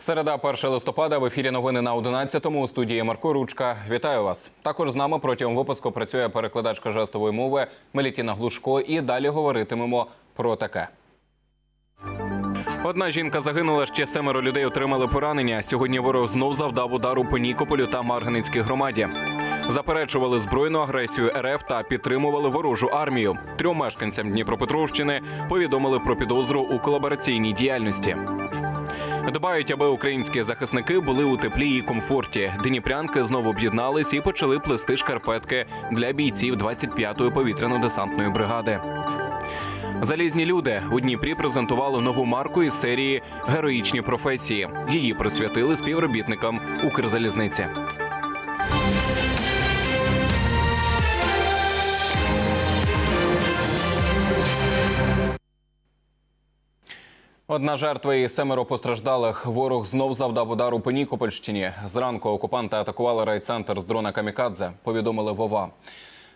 Середа, 1 листопада в ефірі новини на 11-му у студії Марко Ручка. Вітаю вас. Також з нами протягом випуску працює перекладачка жестової мови Мелітіна Глушко. І далі говоритимемо про таке. Одна жінка загинула, ще семеро людей отримали поранення. Сьогодні ворог знов завдав удару по Нікополю та Марганецькій громаді. Заперечували збройну агресію РФ та підтримували ворожу армію. Трьом мешканцям Дніпропетровщини повідомили про підозру у колабораційній діяльності. Дбають, аби українські захисники були у теплі і комфорті. Дніпрянки знову об'єднались і почали плести шкарпетки для бійців 25-ї повітряно-десантної бригади. Залізні люди у Дніпрі презентували нову марку із серії Героїчні професії. Її присвятили співробітникам Укрзалізниці. Одна жертва і семеро постраждалих. Ворог знов завдав удару по Нікопольщині. Зранку окупанти атакували райцентр з дрона Камікадзе. Повідомили Вова.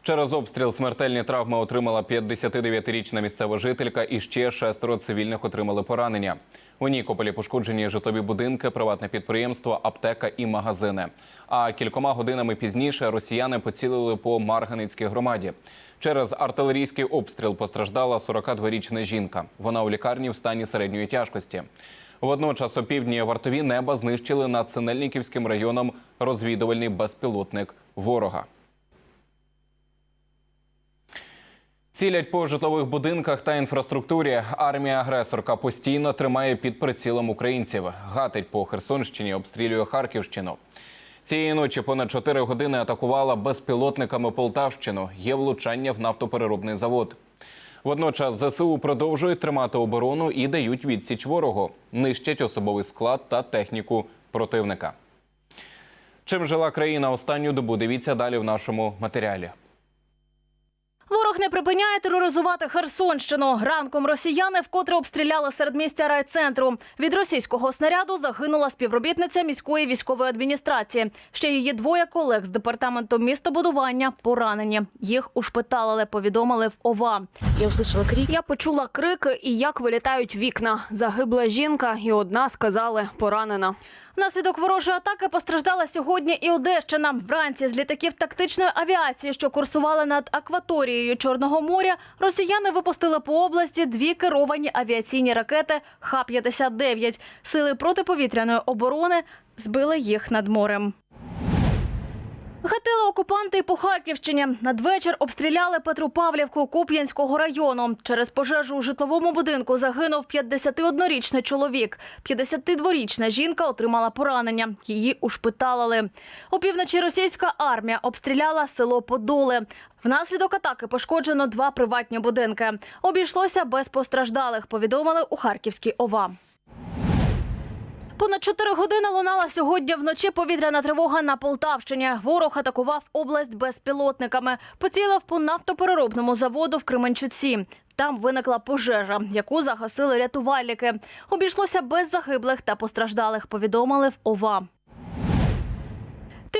Через обстріл смертельні травми отримала 59-річна місцева жителька, і ще шестеро цивільних отримали поранення. У Нікополі пошкоджені житлові будинки, приватне підприємство, аптека і магазини. А кількома годинами пізніше росіяни поцілили по Марганицькій громаді. Через артилерійський обстріл постраждала 42-річна жінка. Вона у лікарні в стані середньої тяжкості. Водночас опівдні вартові неба знищили над Синельниківським районом розвідувальний безпілотник ворога. Цілять по житлових будинках та інфраструктурі. Армія агресорка постійно тримає під прицілом українців. Гатить по Херсонщині, обстрілює Харківщину. Цієї ночі понад 4 години атакувала безпілотниками Полтавщину. Є влучання в нафтопереробний завод. Водночас ЗСУ продовжують тримати оборону і дають відсіч ворогу. Нищать особовий склад та техніку противника. Чим жила країна останню добу? Дивіться далі в нашому матеріалі. Ворог не припиняє тероризувати Херсонщину. Ранком росіяни вкотре обстріляли середмістя райцентру. Від російського снаряду загинула співробітниця міської військової адміністрації. Ще її двоє колег з департаменту містобудування поранені. Їх ушпиталили, повідомили в ОВА. Я услышала крик. Я почула крики і як вилітають вікна. Загибла жінка, і одна сказали поранена. Внаслідок ворожої атаки постраждала сьогодні і Одещина. Вранці з літаків тактичної авіації, що курсували над акваторією Чорного моря, росіяни випустили по області дві керовані авіаційні ракети Х-59. Сили протиповітряної оборони збили їх над морем. Гатили окупанти по Харківщині. Надвечір обстріляли Петропавлівку Куп'янського району. Через пожежу у житловому будинку загинув 51-річний чоловік. 52-річна жінка отримала поранення. Її ушпиталили. Опівночі російська армія обстріляла село Подоли. Внаслідок атаки пошкоджено два приватні будинки. Обійшлося без постраждалих, повідомили у Харківській ОВА. Понад 4 години лунала сьогодні вночі повітряна тривога на Полтавщині. Ворог атакував область безпілотниками. Поцілив по нафтопереробному заводу в Кременчуці. Там виникла пожежа, яку загасили рятувальники. Обійшлося без загиблих та постраждалих, повідомили в ОВА.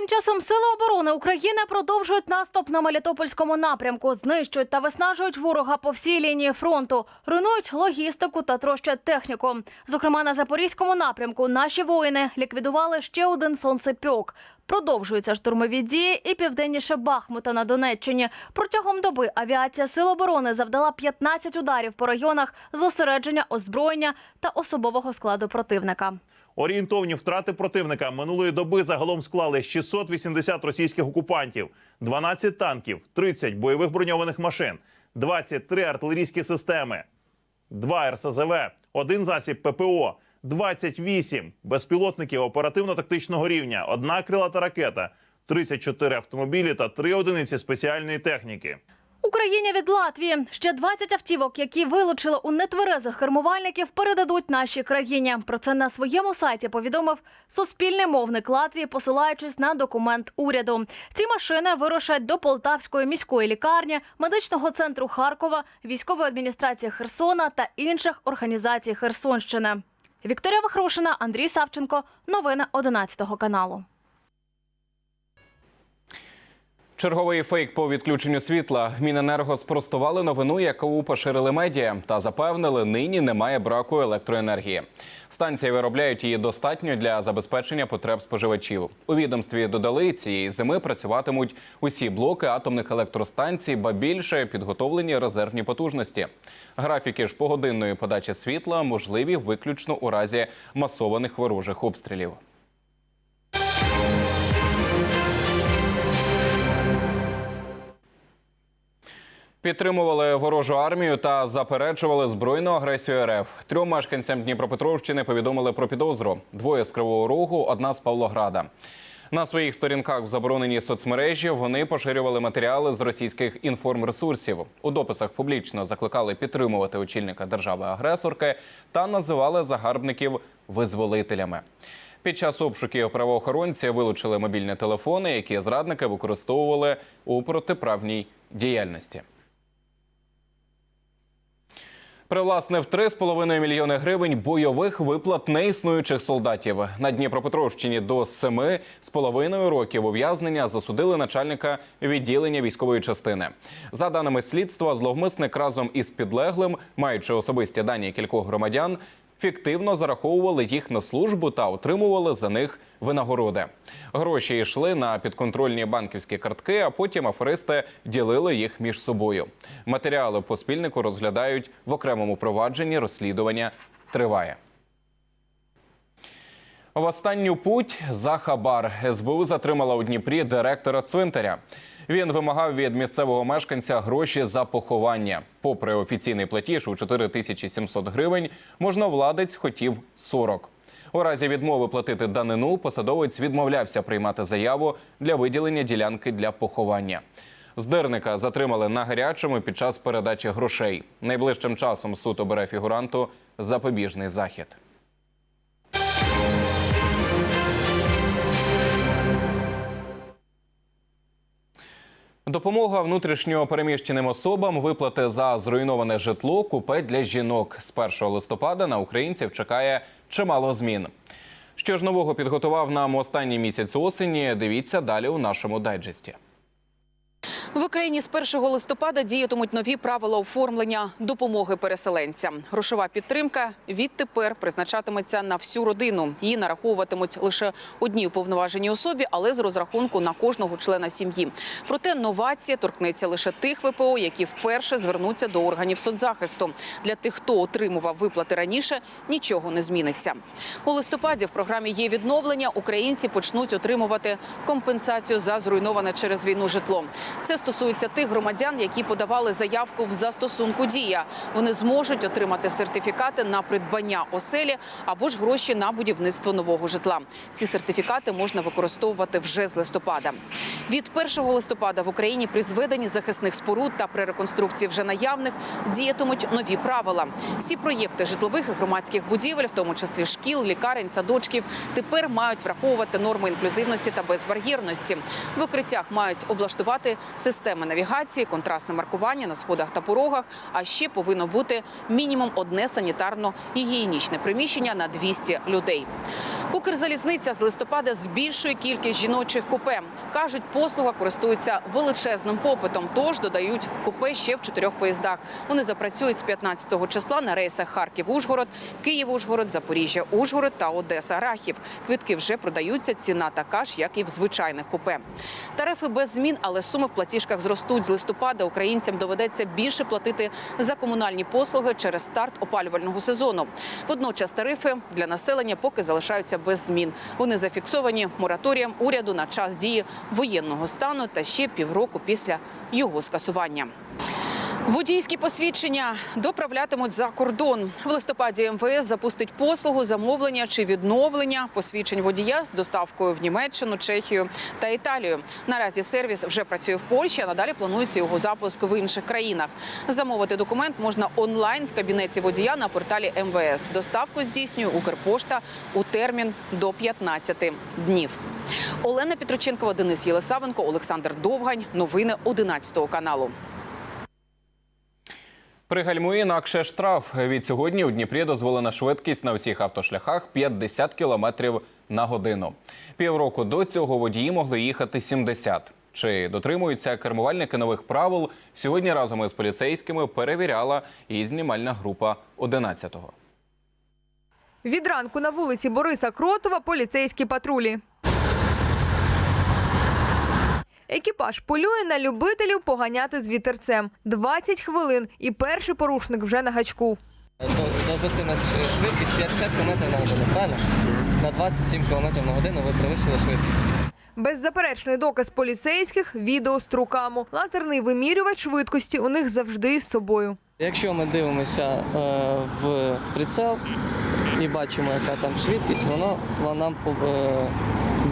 Тим часом Сили оборони України продовжують наступ на Мелітопольському напрямку, знищують та виснажують ворога по всій лінії фронту, руйнують логістику та трощать техніку. Зокрема, на запорізькому напрямку наші воїни ліквідували ще один сонцепьок. Продовжуються штурмові дії і південніше Бахмута на Донеччині. Протягом доби авіація Сил оборони завдала 15 ударів по районах зосередження озброєння та особового складу противника. Орієнтовні втрати противника минулої доби загалом склали 680 російських окупантів, 12 танків, 30 бойових броньованих машин, 23 артилерійські системи, 2 РСЗВ, один засіб ППО, 28 безпілотників оперативно-тактичного рівня, одна крилата ракета, 34 автомобілі та 3 одиниці спеціальної техніки. Україні від Латвії ще 20 автівок, які вилучили у нетверезих кермувальників, передадуть нашій країні. Про це на своєму сайті повідомив суспільний мовник Латвії, посилаючись на документ уряду. Ці машини вирушать до Полтавської міської лікарні, медичного центру Харкова, військової адміністрації Херсона та інших організацій Херсонщини. Вікторія Вахрушина, Андрій Савченко. Новини 11 каналу. Черговий фейк по відключенню світла. Міненерго спростували новину, яку поширили медіа, та запевнили, нині немає браку електроенергії. Станції виробляють її достатньо для забезпечення потреб споживачів. У відомстві додали цієї зими працюватимуть усі блоки атомних електростанцій, ба більше підготовлені резервні потужності. Графіки ж погодинної подачі світла можливі виключно у разі масованих ворожих обстрілів. Підтримували ворожу армію та заперечували збройну агресію РФ. Трьом мешканцям Дніпропетровщини повідомили про підозру: двоє з Кривого Рогу, одна з Павлограда. На своїх сторінках в забороненій соцмережі вони поширювали матеріали з російських інформресурсів. У дописах публічно закликали підтримувати очільника держави-агресорки та називали загарбників визволителями. Під час обшуків правоохоронці вилучили мобільні телефони, які зрадники використовували у протиправній діяльності. Привласнив 3,5 мільйони гривень бойових виплат неіснуючих солдатів. На Дніпропетровщині до 7,5 років ув'язнення засудили начальника відділення військової частини. За даними слідства, зловмисник разом із підлеглим, маючи особисті дані кількох громадян, фіктивно зараховували їх на службу та отримували за них винагороди. Гроші йшли на підконтрольні банківські картки, а потім аферисти ділили їх між собою. Матеріали по спільнику розглядають в окремому провадженні. Розслідування триває. В останню путь за хабар СБУ затримала у Дніпрі директора цвинтаря. Він вимагав від місцевого мешканця гроші за поховання. Попри офіційний платіж у 4700 гривень, можновладець хотів 40. У разі відмови платити данину посадовець відмовлявся приймати заяву для виділення ділянки для поховання. Здирника затримали на гарячому під час передачі грошей. Найближчим часом суд обере фігуранту запобіжний захід. Допомога внутрішньо переміщеним особам, виплати за зруйноване житло, купе для жінок. З 1 листопада на українців чекає чимало змін. Що ж нового підготував нам останній місяць осені? Дивіться далі у нашому дайджесті. В Україні з 1 листопада діятимуть нові правила оформлення допомоги переселенцям. Грошова підтримка відтепер призначатиметься на всю родину. Її нараховуватимуть лише одній уповноваженій особі, але з розрахунку на кожного члена сім'ї. Проте новація торкнеться лише тих ВПО, які вперше звернуться до органів соцзахисту. Для тих, хто отримував виплати раніше, нічого не зміниться. У листопаді в програмі є відновлення. Українці почнуть отримувати компенсацію за зруйноване через війну житло. Це стосується тих громадян, які подавали заявку в застосунку дія. Вони зможуть отримати сертифікати на придбання оселі або ж гроші на будівництво нового житла. Ці сертифікати можна використовувати вже з листопада. Від 1 листопада в Україні при зведенні захисних споруд та при реконструкції вже наявних діятимуть нові правила. Всі проєкти житлових і громадських будівель, в тому числі шкіл, лікарень, садочків, тепер мають враховувати норми інклюзивності та безбар'єрності. В укриттях мають облаштувати системи навігації, контрастне маркування на сходах та порогах. А ще повинно бути мінімум одне санітарно-гігієнічне приміщення на 200 людей. Укрзалізниця з листопада збільшує кількість жіночих купе. кажуть, послуга користується величезним попитом. Тож додають купе ще в чотирьох поїздах. Вони запрацюють з 15 числа на рейсах Харків-Ужгород, Київ-Ужгород, Запоріжжя-Ужгород та Одеса-Рахів. Квитки вже продаються. Ціна така ж, як і в звичайних купе. Тарифи без змін, але суми в платіжках зростуть з листопада. Українцям доведеться більше платити за комунальні послуги через старт опалювального сезону. Водночас тарифи для населення поки залишаються без змін. Вони зафіксовані мораторієм уряду на час дії воєнного стану та ще півроку після його скасування. Водійські посвідчення доправлятимуть за кордон. В листопаді МВС запустить послугу замовлення чи відновлення посвідчень водія з доставкою в Німеччину, Чехію та Італію. Наразі сервіс вже працює в Польщі, а надалі планується його запуск в інших країнах. Замовити документ можна онлайн в кабінеті водія на порталі МВС. Доставку здійснює Укрпошта у термін до 15 днів. Олена Петроченкова, Денис Єлисавенко, Олександр Довгань. Новини 11 каналу. Пригальмує інакше штраф. Від сьогодні у Дніпрі дозволена швидкість на всіх автошляхах 50 км на годину. Півроку до цього водії могли їхати 70. Чи дотримуються кермувальники нових правил? Сьогодні разом із поліцейськими перевіряла і знімальна група 11-го. Від ранку на вулиці Бориса Кротова поліцейські патрулі. Екіпаж полює на любителів поганяти з вітерцем. 20 хвилин і перший порушник вже на гачку. Допустима швидкість 50 км на годину, правильно? На 27 км на годину ви перевищили швидкість. Беззаперечний доказ поліцейських – відео з трукаму. Лазерний вимірювач швидкості у них завжди з собою. Якщо ми дивимося е, в прицел і бачимо, яка там швидкість, воно, воно нам е,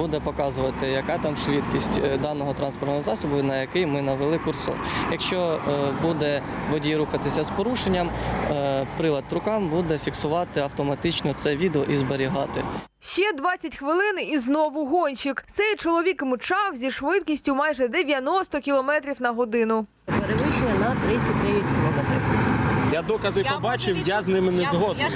буде показувати, яка там швидкість е, даного транспортного засобу, на який ми навели курсор. Якщо е, буде водій рухатися з порушенням, е, прилад трукам буде фіксувати автоматично це відео і зберігати. Ще 20 хвилин і знову гонщик. Цей чоловік мчав зі швидкістю майже 90 км на годину. перевищення на 39 кілометрів. Я докази побачив, я з ними не згоден.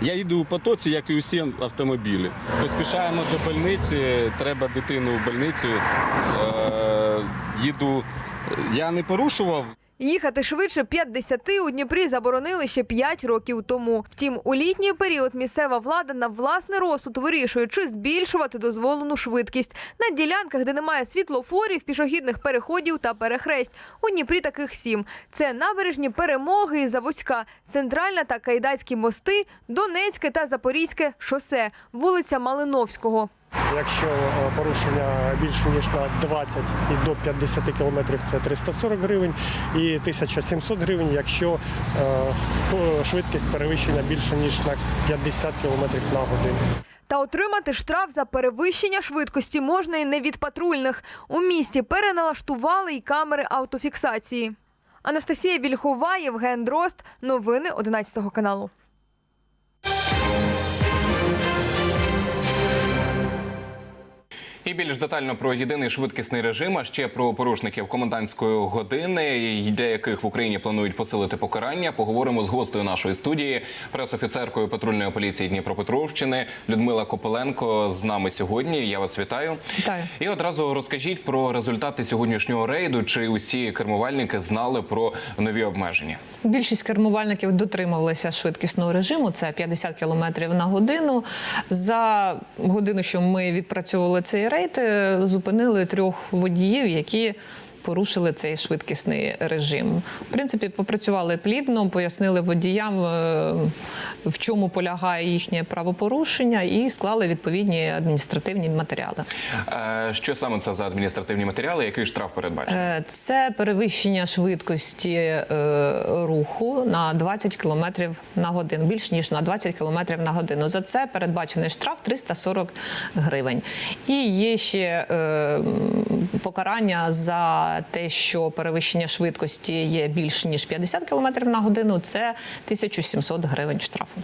Я йду у потоці, як і усі автомобілі. Поспішаємо до больниці, треба дитину в больницю. Е, їду. Я не порушував. Їхати швидше 50 у Дніпрі заборонили ще 5 років тому. Втім, у літній період місцева влада на власний розсуд вирішує, чи збільшувати дозволену швидкість на ділянках, де немає світлофорів, пішохідних переходів та перехресть. У Дніпрі таких сім. Це набережні перемоги і Заводська, центральна та кайдацькі мости, Донецьке та Запорізьке шосе, вулиця Малиновського. Якщо е, порушення більше ніж на 20 і до 50 кілометрів це 340 гривень і 1700 гривень, якщо е, швидкість перевищення більше ніж на 50 кілометрів на годину. Та отримати штраф за перевищення швидкості можна і не від патрульних. У місті переналаштували й камери автофіксації. Анастасія Вільхова, Євген Дрозд. Новини 11 каналу. І більш детально про єдиний швидкісний режим, а ще про порушників комендантської години, і деяких в Україні планують посилити покарання. Поговоримо з гостею нашої студії, пресофіцеркою патрульної поліції Дніпропетровщини Людмила Копеленко. З нами сьогодні. Я вас вітаю. Вітаю. І одразу розкажіть про результати сьогоднішнього рейду. Чи усі кермувальники знали про нові обмеження? Більшість кермувальників дотримувалися швидкісного режиму. Це 50 км на годину. За годину, що ми відпрацьовували цей рейд, е, зупинили трьох водіїв, які. Порушили цей швидкісний режим. В принципі, попрацювали плідно, пояснили водіям, е, в чому полягає їхнє правопорушення, і склали відповідні адміністративні матеріали. Е, Що саме це за адміністративні матеріали? Який штраф передбачений? Е, Це перевищення швидкості руху на 20 км на годину, більш ніж на 20 км на годину. За це передбачений штраф 340 гривень. І є ще покарання за те, що перевищення швидкості є більш ніж 50 км на годину. Це 1700 гривень штрафу.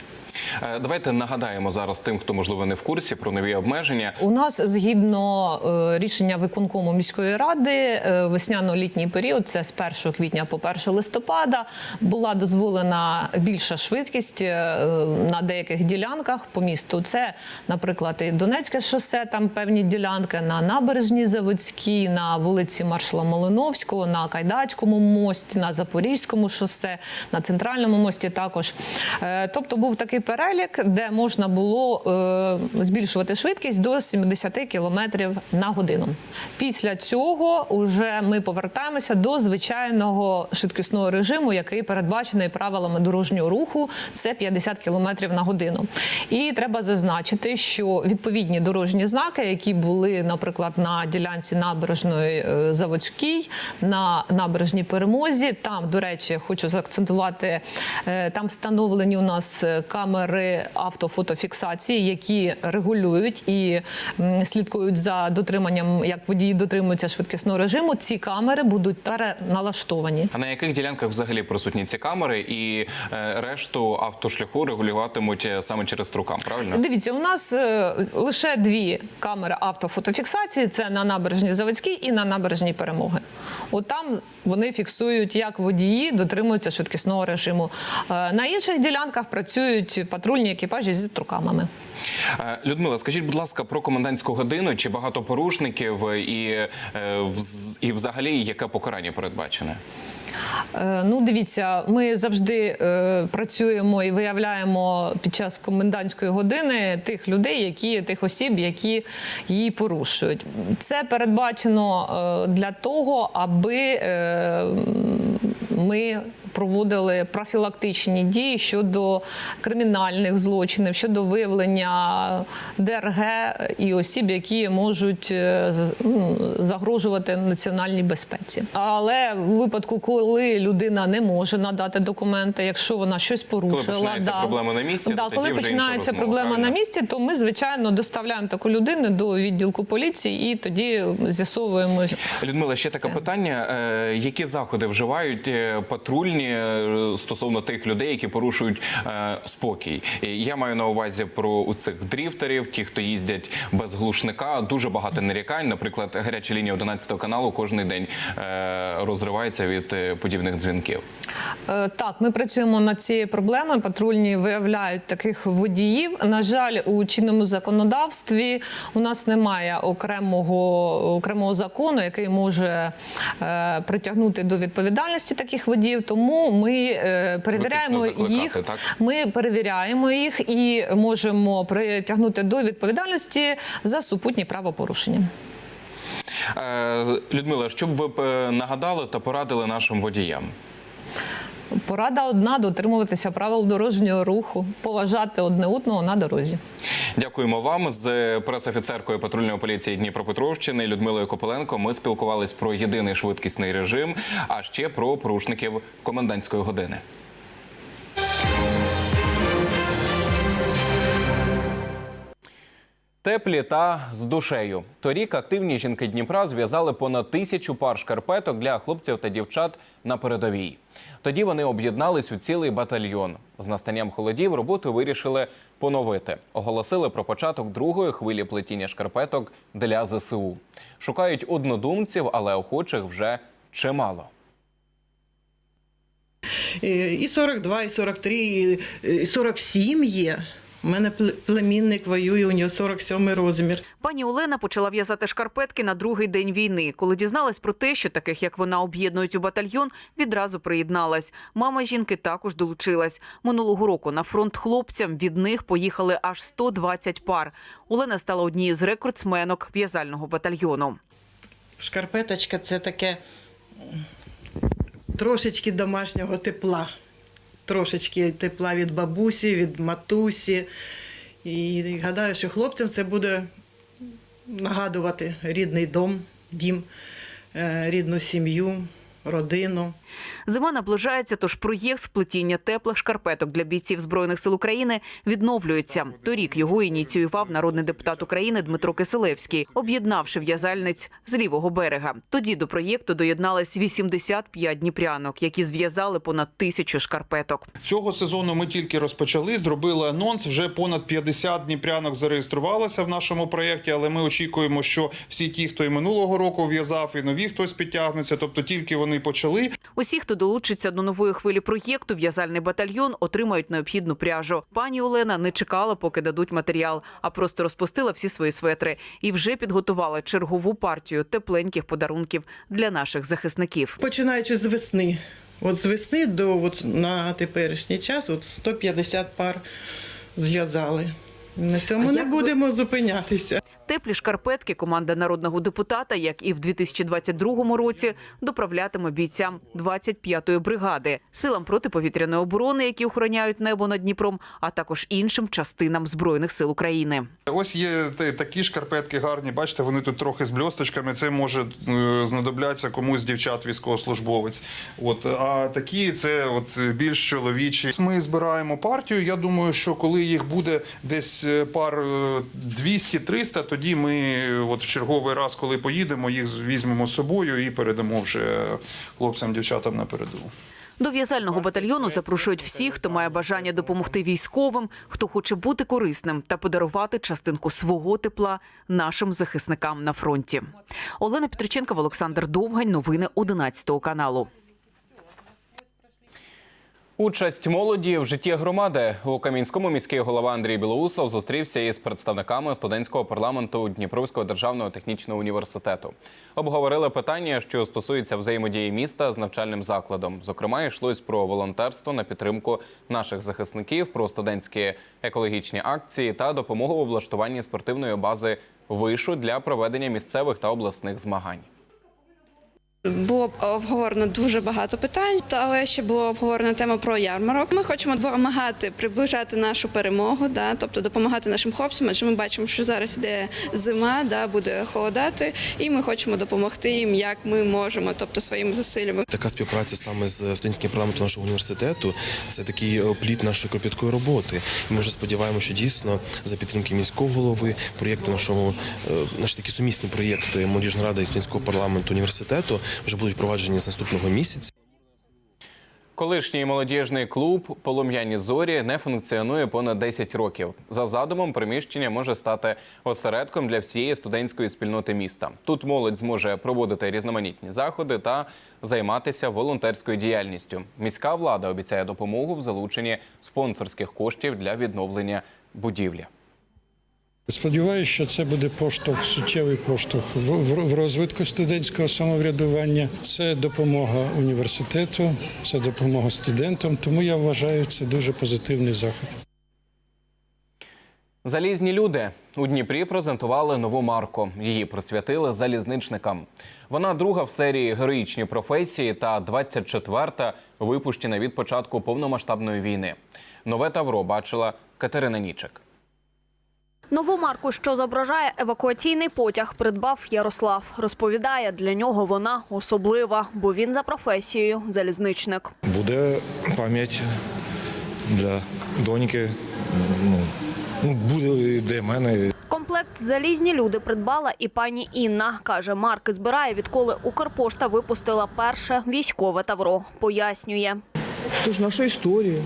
Е, Давайте нагадаємо зараз тим, хто можливо не в курсі про нові обмеження. У нас згідно е, рішення виконкому міської ради е, весняно-літній період, це з 1 квітня по 1 листопада, була дозволена більша швидкість на деяких ділянках по місту. Це, наприклад, і Донецьке шосе, там певні ділянки на набережній Заводській, на вулиці Маршала Малиновського, на Кайдацькому мості, на Запорізькому шосе, на центральному мості також. Тобто був такий перелік, де можна було е, збільшувати швидкість до 70 км на годину. Після цього вже ми повертаємося до звичайного швидкісного режиму, який передбачений правилами дорожнього руху. Це 50 км на годину. І треба зазначити, що відповідні дорожні знаки, які були, наприклад, на ділянці набережної е, Заводській, на набережній перемозі, там, до речі, хочу заакцентувати, е, там встановлені у нас е, камери автофотофіксації, які регулюють і слідкують за дотриманням, як водії дотримуються швидкісного режиму. Ці камери будуть переналаштовані. А на яких ділянках взагалі присутні ці камери і е, решту автошляху регулюватимуть е, саме через трукам? Правильно? Дивіться, у нас е, лише дві камери автофотофіксації: це на набережній Заводській і на набережній перемоги. От там вони фіксують, як водії дотримуються швидкісного режиму. На інших ділянках працюють патрульні екіпажі зі строкамами. Е, Людмила, скажіть, будь ласка, про комендантську годину чи багато порушників і, е, і взагалі яке покарання передбачене? Е, Ну, дивіться, ми завжди е, працюємо і виявляємо під час комендантської години тих людей, які тих осіб, які її порушують. Це передбачено е, для того, аби е, ми проводили профілактичні дії щодо кримінальних злочинів, щодо виявлення ДРГ і осіб, які можуть е, ну, загрожувати національній безпеці. Але в випадку, коли людина не може надати документи, якщо вона щось порушила, починається проблема на місці, да, то коли починається розмова, проблема на місці, то ми звичайно доставляємо таку людину до відділку поліції і тоді з'ясовуємо. Людмила, ще таке питання: Е, які заходи вживають е, патрульні е, стосовно тих людей, які порушують е, спокій? Я маю на увазі про цих дріфтерів, ті, хто їздять без глушника. Дуже багато нарікань. Наприклад, гаряча лінія 11 каналу кожен день е, розривається від подібних дзвінків. Так, ми працюємо над цією проблемою. Патрульні виявляють таких водіїв. На жаль, у чинному законодавстві у нас немає окремого окремого закону, який може притягнути до відповідальності таких водіїв. Тому ми е, перевіряємо їх. так? Ми перевіряємо їх і можемо притягнути до відповідальності за супутні правопорушення. Е, Людмила, що б ви е, нагадали та порадили нашим водіям? Порада одна дотримуватися правил дорожнього руху, поважати одне одного на дорозі. Дякуємо вам з пресофіцеркою патрульної поліції Дніпропетровщини Людмилою Копиленко. Ми спілкувались про єдиний швидкісний режим, а ще про порушників комендантської години. Теплі та з душею. Торік активні жінки Дніпра зв'язали понад тисячу пар шкарпеток для хлопців та дівчат на передовій. Тоді вони об'єднались у цілий батальйон. З настанням холодів роботу вирішили поновити. Оголосили про початок другої хвилі плетіння шкарпеток для ЗСУ. Шукають однодумців, але охочих вже чимало. Е, І 42, і 43, і і 47 є. У мене пле- племінник воює, у нього 47 розмір. Пані Олена почала в'язати шкарпетки на другий день війни. Коли дізналась про те, що таких як вона об'єднують у батальйон, відразу приєдналась. Мама жінки також долучилась. Минулого року на фронт хлопцям від них поїхали аж 120 пар. Олена стала однією з рекордсменок в'язального батальйону. Шкарпеточка це таке трошечки домашнього тепла. Трошечки тепла від бабусі, від матусі. І гадаю, що хлопцям це буде нагадувати рідний дом, дім, е, рідну сім'ю, родину. Зима наближається, тож проєкт сплетіння теплих шкарпеток для бійців збройних сил України відновлюється. Торік його ініціював народний депутат України Дмитро Киселевський, об'єднавши в'язальниць з лівого берега. Тоді до проєкту доєднались 85 дніпрянок, які зв'язали понад тисячу шкарпеток. Цього сезону ми тільки розпочали, зробили анонс. Вже понад 50 дніпрянок зареєструвалося в нашому проєкті, але ми очікуємо, що всі ті, хто і минулого року в'язав, і нові хтось підтягнуться. Тобто тільки вони почали. Усі, хто долучиться до нової хвилі проєкту, в'язальний батальйон отримають необхідну пряжу. Пані Олена не чекала, поки дадуть матеріал, а просто розпустила всі свої светри і вже підготувала чергову партію тепленьких подарунків для наших захисників. Починаючи з весни. От з весни до от на теперішній час от 150 пар зв'язали. На цьому не будемо зупинятися. Теплі шкарпетки команда народного депутата, як і в 2022 році, доправлятиме бійцям 25-ї бригади, силам протиповітряної оборони, які охороняють небо над Дніпром, а також іншим частинам збройних сил України. Ось є такі шкарпетки гарні. Бачите, вони тут трохи з бльосточками. Це може е, знадобляться комусь з дівчат військовослужбовець. От а такі це от більш чоловічі. Ми збираємо партію. Я думаю, що коли їх буде десь е, пар е, 200-300, тоді ми от в черговий раз, коли поїдемо, їх візьмемо з собою і передамо вже хлопцям, дівчатам на передову. До в'язального батальйону запрошують всіх, хто має бажання допомогти військовим, хто хоче бути корисним та подарувати частинку свого тепла нашим захисникам на фронті. Олена Петриченкова, Олександр Довгань. Новини 11 каналу. Участь молоді в житті громади у Кам'янському міський голова Андрій Білоусов зустрівся із представниками студентського парламенту Дніпровського державного технічного університету. Обговорили питання, що стосуються взаємодії міста з навчальним закладом. Зокрема, йшлось про волонтерство на підтримку наших захисників, про студентські екологічні акції та допомогу в облаштуванні спортивної бази вишу для проведення місцевих та обласних змагань. Було обговорено дуже багато питань, але ще було обговорена тема про ярмарок. Ми хочемо допомагати приближати нашу перемогу, да, тобто допомагати нашим хлопцям, адже ми бачимо, що зараз іде зима, да, буде холодати, і ми хочемо допомогти їм, як ми можемо, тобто своїми зусиллями. Така співпраця саме з студентським парламентом нашого університету це такий е, плід нашої кропіткої роботи. Ми вже сподіваємося, що дійсно за підтримки міського голови, проєкти нашого е, наші такі сумісні проєкти молодіжної ради і студентського парламенту університету вже будуть впроваджені з наступного місяця. Колишній молодіжний клуб Полум'яні зорі не функціонує понад 10 років. За задумом, приміщення може стати осередком для всієї студентської спільноти міста. Тут молодь зможе проводити різноманітні заходи та займатися волонтерською діяльністю. Міська влада обіцяє допомогу в залученні спонсорських коштів для відновлення будівлі. Сподіваюся, що це буде поштовх, суттєвий поштовх в, розвитку студентського самоврядування. Це допомога університету, це допомога студентам. Тому я вважаю це дуже позитивний захід. Залізні люди у Дніпрі презентували нову марку. Її присвятили залізничникам. Вона друга в серії героїчні професії та 24-та випущена від початку повномасштабної війни. Нове тавро бачила Катерина Нічик. Нову марку, що зображає евакуаційний потяг, придбав Ярослав. Розповідає, для нього вона особлива, бо він за професією залізничник. Буде пам'ять для доньки. Ну, ну буде для мене. Комплект залізні люди придбала і пані Інна. Каже, марки збирає, відколи Укрпошта випустила перше військове тавро. Пояснює. Тоже нашу историю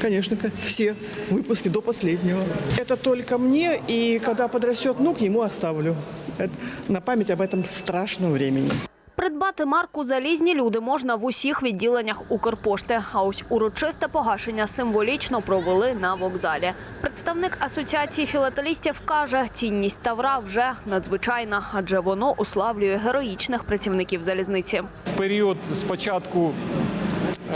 Конечно, как все выпуски до последнего. Это только мне, и когда подрастет внук, ему оставлю. Это на память об этом страшном времени. Придбати марку залізні люди можна в усіх відділеннях Укрпошти. А ось урочисте погашення символічно провели на вокзалі. Представник асоціації філателістів каже, цінність тавра вже надзвичайна, адже воно уславлює героїчних працівників залізниці. В період спочатку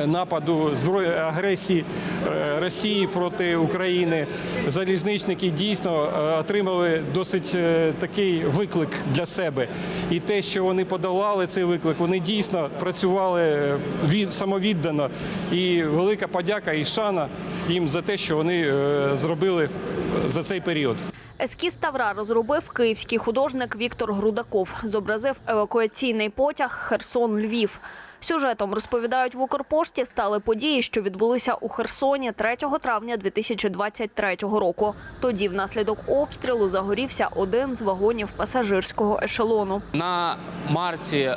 нападу зброї агресії е, Росії проти України залізничники дійсно е, отримали досить е, такий виклик для себе. І те, що вони подолали цей виклик, вони дійсно працювали е, від- самовіддано. І велика подяка і шана їм за те, що вони е, зробили за цей період. Ескіз тавра розробив київський художник Віктор Грудаков. Зобразив евакуаційний потяг Херсон-Львів. Сюжетом розповідають в Укрпошті стали події, що відбулися у Херсоні 3 травня 2023 року. Тоді внаслідок обстрілу загорівся один з вагонів пасажирського ешелону. На марці е,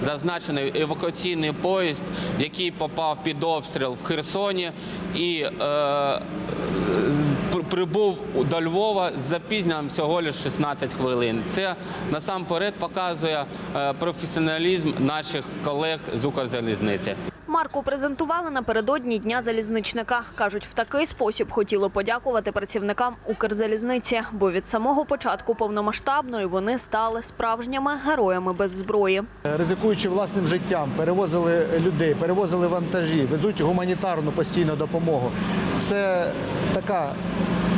зазначений евакуаційний поїзд, який попав під обстріл в Херсоні і е, прибув до Львова з запізненням всього лише 16 хвилин. Це насамперед показує е, професіоналізм наших колег з Укрзалізниці. Марку презентували напередодні Дня залізничника. Кажуть, в такий спосіб хотіли подякувати працівникам Укрзалізниці, бо від самого початку повномасштабної вони стали справжніми героями без зброї. Ризикуючи власним життям, перевозили людей, перевозили вантажі, везуть гуманітарну постійну допомогу. Це така,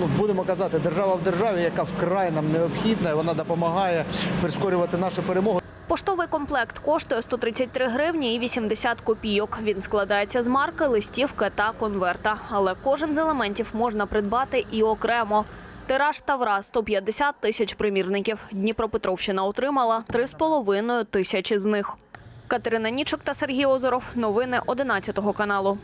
ну будемо казати, держава в державі, яка вкрай нам необхідна. Вона допомагає прискорювати нашу перемогу. Поштовий комплект коштує 133 гривні і 80 копійок. Він складається з марки, листівки та конверта. Але кожен з елементів можна придбати і окремо. Тираж тавра 150 тисяч примірників. Дніпропетровщина отримала 3,5 тисячі з них. Катерина Нічок та Сергій Озоров. Новини 11 каналу.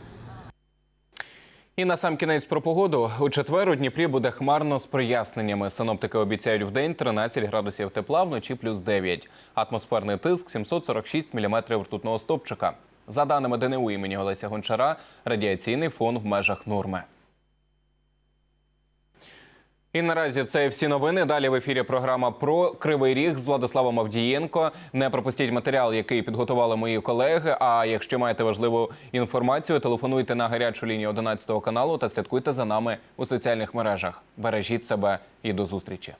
І на сам кінець про погоду. У четвер у Дніпрі буде хмарно з проясненнями. Синоптики обіцяють в день 13 градусів тепла, вночі плюс 9. Атмосферний тиск 746 міліметрів ртутного стопчика. За даними ДНУ імені Олеся Гончара, радіаційний фон в межах норми. І наразі це всі новини. Далі в ефірі програма про Кривий Ріг з Владиславом Авдієнко. Не пропустіть матеріал, який підготували мої колеги. А якщо маєте важливу інформацію, телефонуйте на гарячу лінію 11 каналу та слідкуйте за нами у соціальних мережах. Бережіть себе і до зустрічі.